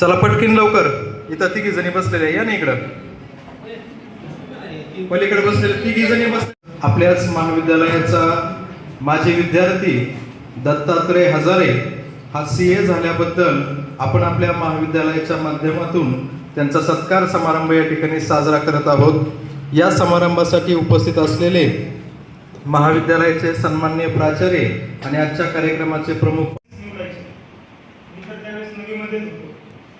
चला पटकिन लवकर. इथं तिघी जणी बसलेले या ना इकडं. पलीकडे बसलेले तिघी जणी बस आपल्याच महाविद्यालयाचा माजी विद्यार्थी दत्तात्रय हजारे हा सी ए झाल्याबद्दल आपण आपल्या महाविद्यालयाच्या माध्यमातून त्यांचा सत्कार समारंभ या ठिकाणी साजरा करत आहोत. या समारंभासाठी उपस्थित असलेले महाविद्यालयाचे सन्मान्य प्राचार्य आणि आजच्या कार्यक्रमाचे प्रमुख निवडायचे मी तर त्यावेळेस नवीमध्येच होतो.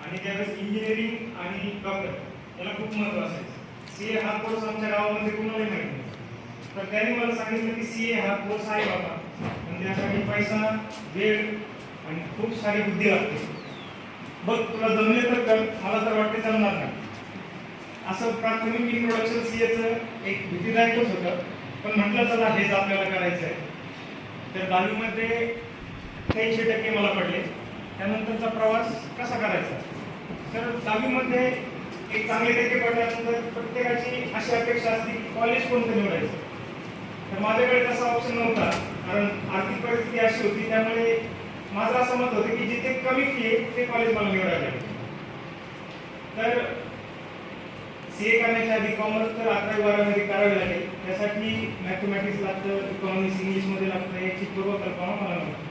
आणि त्यावेळेस इंजिनिअरिंग आणि डॉक्टर याला खूप महत्त्व असायचं सी ए हा कोर्स आमच्या गावामध्ये कुणालाही माहिती नाही. तर त्यांनी मला सांगितलं की सी ए हा कोर्स आहे बाबा. म्हणजे आणि त्यासाठी पैसा वेळ आणि खूप सारी बुद्धी लागते. बघ तुला जमले तर कर. मला तर वाटते जमणार नाही. असं प्राथमिक इंट्रोडक्शन सी एचं एक भीतीदायकच होतं. पण म्हटलं चला हेच आपल्याला करायचं आहे. तर दहावीमध्ये ऐंशी टक्के मला पडले. त्यानंतरचा प्रवास कसा करायचा? तर दहावीमध्ये एक चांगले टक्के पडल्यानंतर प्रत्येकाची अशी अपेक्षा असते की कॉलेज कोणतं निवडायचं? तर माझ्याकडे तसा ऑप्शन नव्हता. कारण आर्थिक परिस्थिती अशी होती. त्यामुळे माझं असं मत होतं की जिथे कमी फी आहे ते कॉलेज मला निवडायला लागेल. तर सी ए करण्याच्या आधी कॉमर्स तर अकरावी बारावी करावी लागेल. त्यासाठी मॅथमॅटिक्स लागतं इकॉनॉमिक्स इंग्लिशमध्ये लागतं याची पूर्व कल्पना मला नव्हती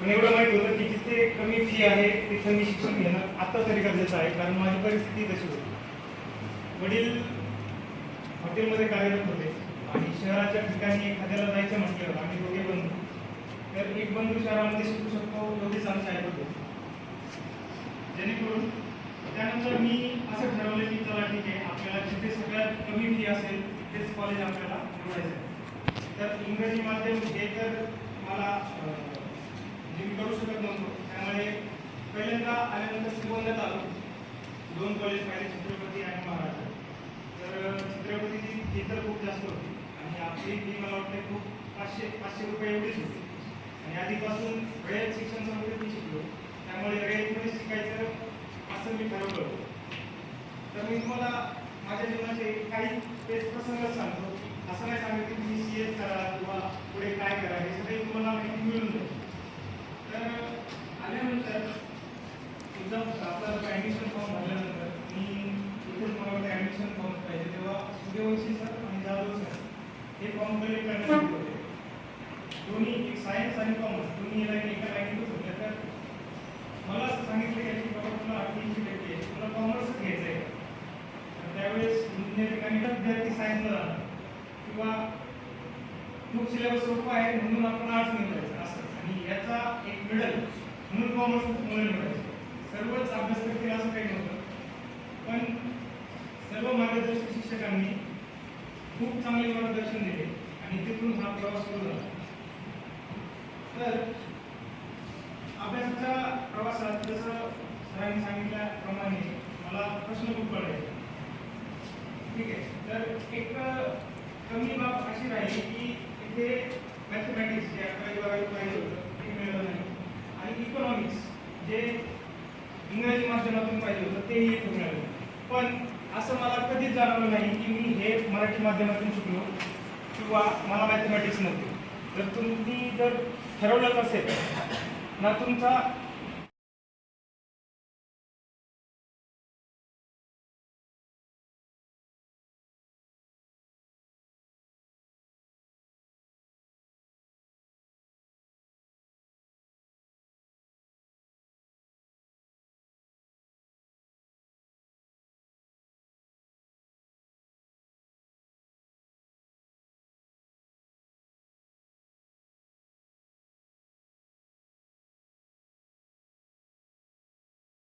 पण एवढं माहीत होतं की जिथे कमी फी आहे तिथं मी शिक्षण घेणं आता तरी गरजेचं आहे कारण माझी परिस्थिती तशी होती. वडील हॉटेलमध्ये कार्यरत होते आणि शहराच्या ठिकाणी एखाद्याला जायचं म्हटलं आम्ही दोघे बंधू तर एक बंधू शहरामध्ये शिकू शकतो एवढीच आमची आहेत होते. जेणेकरून त्यानंतर मी असं ठरवलं की चला ठीक आहे आपल्याला जिथे सगळ्यात कमी फी असेल तिथेच कॉलेज आपल्याला निवडायचं आहे. तर इंग्रजी माध्यम हे तर मला म्हणजे मी करू शकत नव्हतो. त्यामुळे पहिल्यांदा आल्यानंतर श्रीगोंद्यात आलो दोन कॉलेज पाहिले छत्रपती आणि महाराष्ट्र. तर छत्रपतीची फी तर खूप जास्त होती. आणि आपली फी मला वाटते खूप पाचशे पाचशे रुपये एवढीच होती. आणि आधीपासून वेळेत शिक्षण संबंधित मी शिकलो. त्यामुळे वेळेमध्ये शिकायचं असं मी ठरवलं होतं तर मी तुम्हाला माझ्या जीवनाचे काही तेच प्रसंग सांगतो. असं नाही सांगितलं की तुम्ही सी एस करा किंवा पुढे काय करा हे सगळे तुम्हाला माहिती मिळून जाईल. तर आल्यानंतर एकदम आपला ॲडमिशन फॉर्म भरल्यानंतर मी इथे मला वाटतं ॲडमिशन फॉर्म पाहिजे. तेव्हा सूर्यवंशी सर आणि जाधव सर हे फॉर्म कलेक्ट करण्यासाठी होते दोन्ही एक सायन्स आणि कॉमर्स दोन्ही लाईन एका लाईनीतच होत्या तर मला सांगितलं की बाबा तुला अठ्ठ्याऐंशी टक्के तुला कॉमर्सच घ्यायचं आहे. त्यावेळेस ठिकाणी विद्यार्थी सांगितलं किंवा खूप सिलेबस सोपा आहे म्हणून आपण आर्ट्स निवडायचं असं. आणि याचा एक मिडल म्हणून कॉमर्स मुळे निवडायचं सर्वच अभ्यास करतील असं काही नव्हतं. पण सर्व मार्गदर्शक शिक्षकांनी खूप चांगले मार्गदर्शन दिले आणि तिथून हा प्रवास सुरू झाला. तर अभ्यासाच्या प्रवासात जसं सरांनी सांगितल्याप्रमाणे मला प्रश्न खूप पडायचे. ठीक आहे. तर एक कमी बाब अशी राहिली की इथे मॅथमॅटिक्स जे अकरावी बारावी पाहिजे होतं ते मिळालं नाही. आणि इकॉनॉमिक्स जे इंग्रजी माध्यमातून पाहिजे होतं तेही इथं मिळालं पण असं मला कधीच जाणवलं नाही की मी हे मराठी माध्यमातून शिकलो किंवा मला मॅथमॅटिक्स नव्हते. जर तुम्ही जर ठरवलंच असेल ना तुमचा